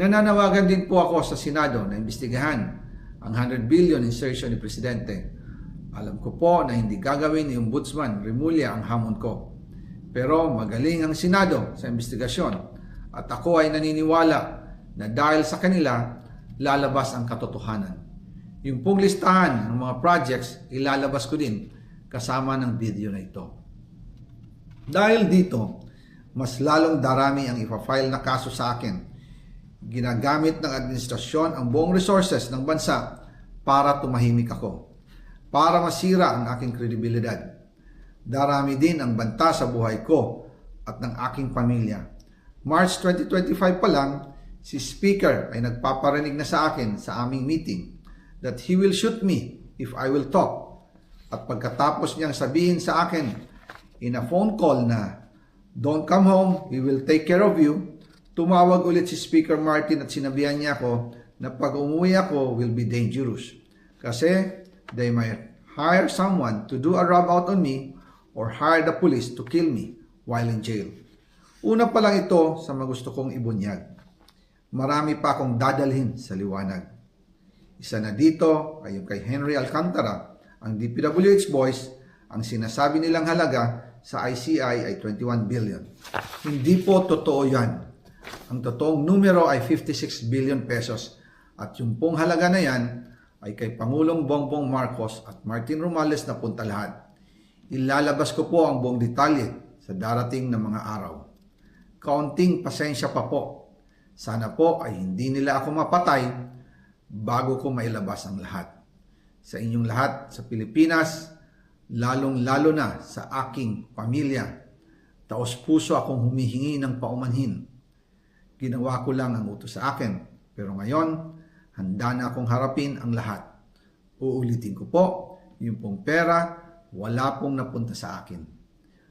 Nananawagan din po ako sa Senado na imbestigahan ang 100 billion insertion ni Presidente. Alam ko po na hindi gagawin ni Ombudsman Remulla ang hamon ko. Pero magaling ang Senado sa investigasyon at ako ay naniniwala na dahil sa kanila, lalabas ang katotohanan. Yung pong listahan ng mga projects, ilalabas ko din kasama ng video na ito. Dahil dito, mas lalong darami ang ipafile na kaso sa akin. Ginagamit ng administrasyon ang buong resources ng bansa para tumahimik ako. Para masira ang aking kredibilidad. Darami din ang banta sa buhay ko at ng aking pamilya. March 2025 pa lang, si Speaker ay nagpaparinig na sa akin sa aming meeting that he will shoot me if I will talk. At pagkatapos niyang sabihin sa akin in a phone call na don't come home, we will take care of you, tumawag ulit si Speaker Martin at sinabihan niya ako na pag umuwi ako will be dangerous. Kasi they might hire someone to do a rub out on me or hire the police to kill me while in jail. Una pa lang ito sa magusto kong ibunyag. Marami pa akong dadalhin sa liwanag. Isa na dito ay yung kay Henry Alcantara, ang DPWH boys, ang sinasabi nilang halaga sa ICI ay 21 billion. Hindi po totoo yan. Ang totoong numero ay 56 billion pesos at yung pong halaga na yan ay kay Pangulong Bongbong Marcos at Martin Romales na punta lahat. Ilalabas ko po ang buong detalye sa darating na mga araw. Kaunting pasensya pa po. Sana po ay hindi nila ako mapatay bago ko mailabas ang lahat. Sa inyong lahat sa Pilipinas, lalong-lalo na sa aking pamilya, taos puso akong humihingi ng paumanhin. Ginawa ko lang ang utos sa akin, pero ngayon, handa na akong harapin ang lahat. Uulitin ko po, yung pong pera, wala pong napunta sa akin.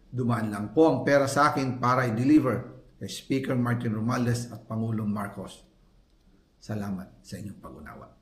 Dumaan lang po ang pera sa akin para i-deliver kay Speaker Martin Romales at Pangulong Marcos. Salamat sa inyong pag-unawa.